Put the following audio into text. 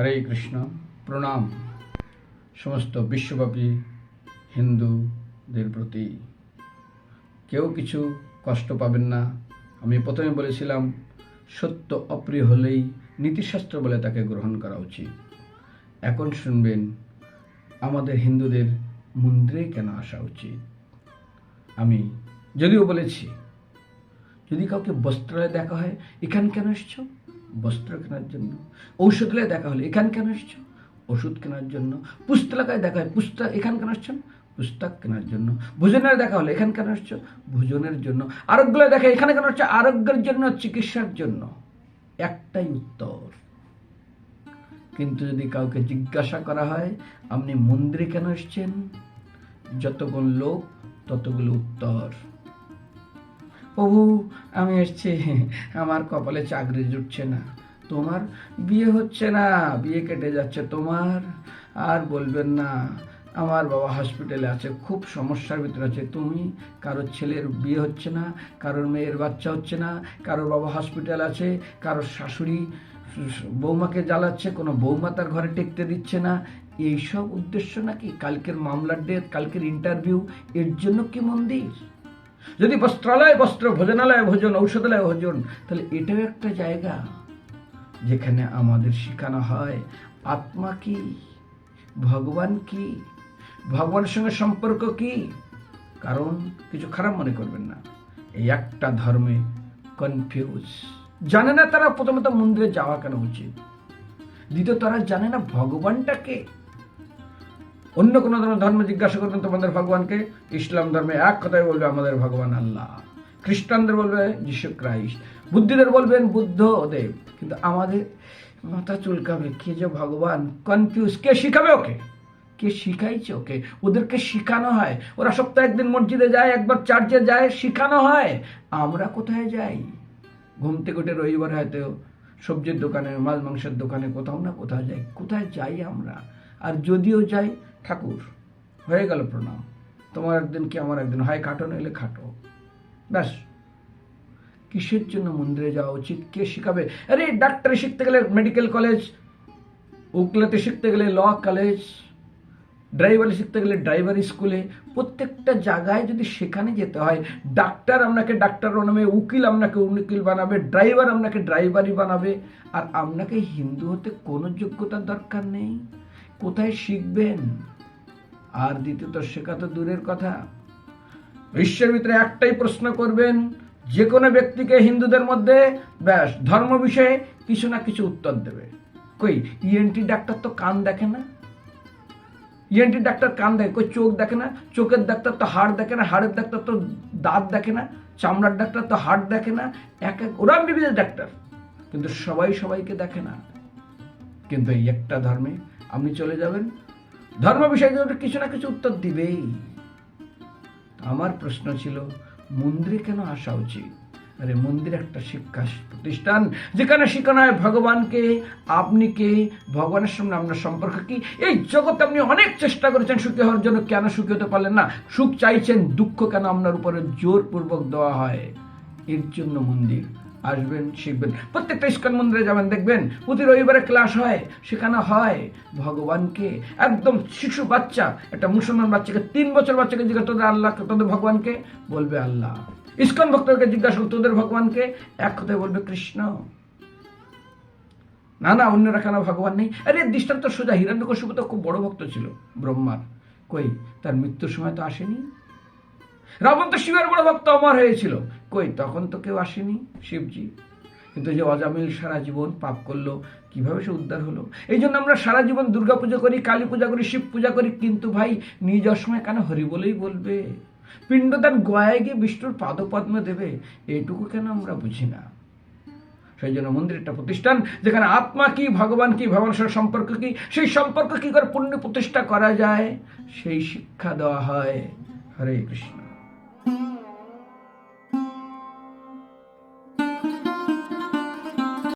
হরে কৃষ্ণ, প্রণাম। সমস্ত বিশ্বব্যাপী হিন্দুদের প্রতি। কেউ কিছু কষ্ট পাবেন না। আমি প্রথমে বলেছিলাম, সত্য অপ্রিয় হলেই নীতিশাস্ত্র বলে তাকে গ্রহণ করা উচিত। এখন শুনবেন, আমাদের হিন্দুদের মন্দিরে কেন আসা উচিত? আমি যদিও বলেছি যদি কাউকে বস্ত্রালয়ে দেখা হয়, এখান কেন এসছো? বস্ত্র কেনার জন্য। ঔষধালয়ে দেখা হলে এখান কেন এসছো? ওষুধ কেনার জন্য। পুস্তকালয়ে দেখা হয় পুস্তক এখান কেন আসছেন পুস্তক কেনার জন্য। ভোজনের দেখা হলে এখান কেন আসছো ভোজনের জন্য। আরোগ্যলয়ে দেখা এখানে কেন হচ্ছে আরোগ্যের জন্য, চিকিৎসার জন্য। একটাই উত্তর। কিন্তু যদি কাউকে জিজ্ঞাসা করা হয়, আপনি মন্দিরে কেন এসছেন? যতগুলো লোক, ততগুলো উত্তর। প্রভু, আমি এসছি আমার কপালে চাকরি জুটছে না। তোমার বিয়ে হচ্ছে না, বিয়ে কেটে যাচ্ছে তোমার। আর বলবেন না, আমার বাবা হসপিটালে আছে, খুব সমস্যার ভিতরে আছে। তুমি কারোর ছেলের বিয়ে হচ্ছে না, কারোর মেয়ের বাচ্চা হচ্ছে না, কারোর বাবা হসপিটাল আছে, কারোর শাশুড়ি, বৌমাকে জ্বালাচ্ছে, কোনো বৌমা তার ঘরে টেকতে দিচ্ছে না। এইসব উদ্দেশ্য নাকি কালকের মামলার ডেট কালকের ইন্টারভিউ এর জন্য কি মন্দির? যদি বস্ত্রালয় বস্ত্র ভোজনালয় ভোজন, ঔষধালয়, ভোজন, তাহলে এটাও একটা জায়গা যেখানে আমাদের শেখানো হয় আত্মা কি, ভগবান কি, ভগবানের সঙ্গে সম্পর্ক কি? কারণ কিছু খারাপ মনে করবেন না। এই একটা ধর্মে কনফিউজ জানে না তারা প্রথমত মন্দিরে যাওয়া কেন উচিত। দ্বিতীয় তারা জানে না ভগবানটাকে। অন্য কোনো ধর্ম ধর্ম জিজ্ঞাসা করবেন তোমাদের ভগবানকে, ইসলাম ধর্মে এক কথায় বলবে আমাদের ভগবান আল্লাহ। খ্রিস্টানদের বলবে যিশু ক্রাইস্ট। বুদ্ধিদের বলবেন বুদ্ধ দেব। কিন্তু আমাদের মাথা চুলকাবে, কে যে ভগবান? কনফিউজ। কে শিখাবে ওকে? কে শিখাইছে ওকে? ওদেরকে শিখানো হয়। ওরা সপ্তাহে একদিন মসজিদে যায়, একবার চার্চে যায়, শিখানো হয়। আমরা কোথায় যাই? ঘুম থেকে রবিবার হয়তো সবজির দোকানে, মাছ মাংসের দোকানে কোথাও না কোথাও যাই। কোথায় যাই আমরা? আর যদিও যাই, ঠাকুর, হয়ে গেল প্রণাম। তোমার একদিন কি আমার একদিন? হয়, খাটো নইলে খাটো। ব্যাস। কিসের জন্য মন্দিরে যাওয়া উচিত? কে শিখাবে? আরে, ডাক্তারি শিখতে গেলে মেডিকেল কলেজ উকলাতে শিখতে গেলে ল কলেজ ড্রাইভারি শিখতে গেলে ড্রাইভার স্কুলে প্রত্যেকটা জায়গায় যদি সেখানে যেতে হয়, ডাক্তার আপনাকে ডাক্তার বানাবে, উকিল আপনাকে উকিল বানাবে ড্রাইভার আপনাকে ড্রাইভারই বানাবে। আর আপনাকে হিন্দু হতে কোনো যোগ্যতার দরকার নেই। কোথায় শিখবেন? আর দ্বিতীয়ত শেখা তো দূরের কথা। বিশ্বের ভিতরে একটাই প্রশ্ন করবেন, যে কোনো ব্যক্তিকে হিন্দুদের মধ্যে, ব্যাস, ধর্ম বিষয়ে কিছু না কিছু উত্তর দেবে। কই ইএনটি ডাক্তার তো কান দেখে না? ইএনটি ডাক্তার কান দেখে, কই, চোখ দেখে না? চোখের ডাক্তার তো হাড় দেখে না, হাড়ের ডাক্তার তো দাঁত দেখে না, চামড়ার ডাক্তার তো হাড় দেখে না, এক এক ওরা বিভিন্ন ডাক্তার। কিন্তু সবাই সবাইকে দেখে না। কিন্তু এই একটা ধর্মে আপনি চলে যাবেন। ধর্ম বিষয়ে কিছু না কিছু উত্তর দিবেই। আমার প্রশ্ন ছিল, মন্দিরে কেন আসা উচিত? আরে মন্দির একটা শিক্ষা প্রতিষ্ঠান, যেখানে শেখানো হয় ভগবানকে, আপনি কে, ভগবানের সঙ্গে আপনার সম্পর্ক কি? এই জগতে আপনি অনেক চেষ্টা করেছেন সুখী হওয়ার জন্য, কেন সুখী হতে পারলেন না? সুখ চাইছেন, দুঃখ কেন আপনার উপরে জোরপূর্বক দেওয়া হয়? এর জন্য মন্দির আসবেন, শিখবেন। প্রত্যেকটা ইস্কন মন্দিরে যাবেন, দেখবেন প্রতি রবিবারে ক্লাস হয়, সেখানে হয় ভগবানকে। একদম শিশু বাচ্চা, একটা মুসলমান বাচ্চাকে, তিন বছর বাচ্চাকে জিজ্ঞাসা তোদের আল্লাহ, তোদের ভগবানকে? বলবে আল্লাহ। ইস্কন ভক্তকে জিজ্ঞাসা তোদের ভগবানকে? এক কথায় বলবে কৃষ্ণ। না না, অন্যরা কেন ভগবান নেই। আরে, দৃষ্টান্ত সোজা, হিরণ্যকশিপু তো খুব বড় ভক্ত ছিল, ব্রহ্মার। কই, তার মৃত্যুর সময় তো আসেনি? রাবণ তো শিবের বড় ভক্ত, অমর হয়েছিল। কই, তখন তো কেউ আসেনি শিবজি। কিন্তু যে অজামিল সারা জীবন পাপ করল, কীভাবে সে উদ্ধার হলো? এই জন্য আমরা সারা জীবন দুর্গা পুজো করি, কালী পূজা করি, শিব পূজা করি, কিন্তু ভাই, নিজ সময় কেন হরি বলেই বলবে? পিণ্ডদান গয়ায় গিয়ে বিষ্ণুর পাদপদ্ম দেবে এইটুকু কেন আমরা বুঝি না? সেই জন্য মন্দির একটা প্রতিষ্ঠান, যেখানে আত্মা কি, ভগবান কি, ভগবানের সঙ্গে সম্পর্ক কি, সেই সম্পর্ক কি করে পুণ্য প্রতিষ্ঠা করা যায়, সেই শিক্ষা দেওয়া হয় হরে কৃষ্ণ।